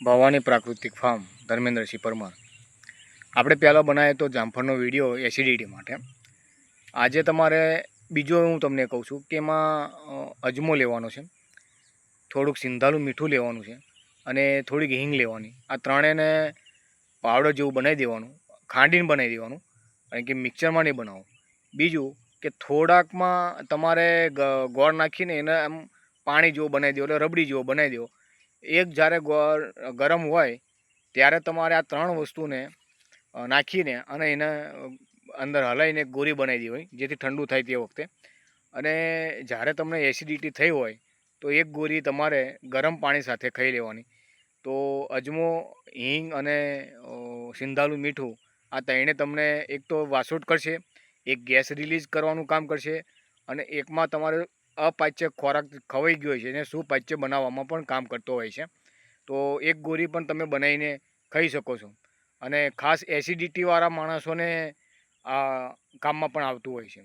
ભવાની પ્રાકૃતિક ફાર્મ ધર્મેન્દ્રસિંહ પરમાર. આપણે પહેલાં બનાવ્યો તો જામફળનો વીડિયો એસિડિટી માટે. આજે તમારે બીજો હું તમને કહું છું કે એમાં અજમો લેવાનો છે, થોડુંક સિંધાલું મીઠું લેવાનું છે અને થોડીક હિંગ લેવાની. આ ત્રણેયને પાવડર જેવું બનાવી દેવાનું, ખાંડીને બનાવી દેવાનું કારણ કે મિક્સરમાં નહીં બનાવો. બીજું કે થોડાકમાં તમારે ગોળ નાખીને એને આમ પાણી જેવો બનાવી દો, એટલે રબડી જેવો બનાવી દો. એક જ્યારે ગરમ હોય, ત્યારે તમારે આ ત્રણ વસ્તુને નાખીને અને એને અંદર હલાવીને ગોળી બનાવી હોય, જેથી ઠંડુ થાય તે વખતે. અને જ્યારે તમને એસિડિટી થઈ હોય, તો એક ગોળી તમારે ગરમ પાણી સાથે ખાઈ લેવાની. તો અજમો, હિંગ અને સિંધાલું મીઠું, આ ત્રણે તમને એક તો વાસોટ કરશે, એક ગેસ રિલીઝ કરવાનું કામ કરશે, અને એકમાં તમારે અપાચ્ય ખોરાક ખવાઈ ગયો છે એને સુપાચ્ય બનાવવામાં પણ કામ કરતો હોય છે. તો એક ગોરી પણ તમે બનાવીને ખાઈ શકો છો. અને ખાસ એસિડિટીવાળા માણસોને આ કામમાં પણ આવતું હોય છે.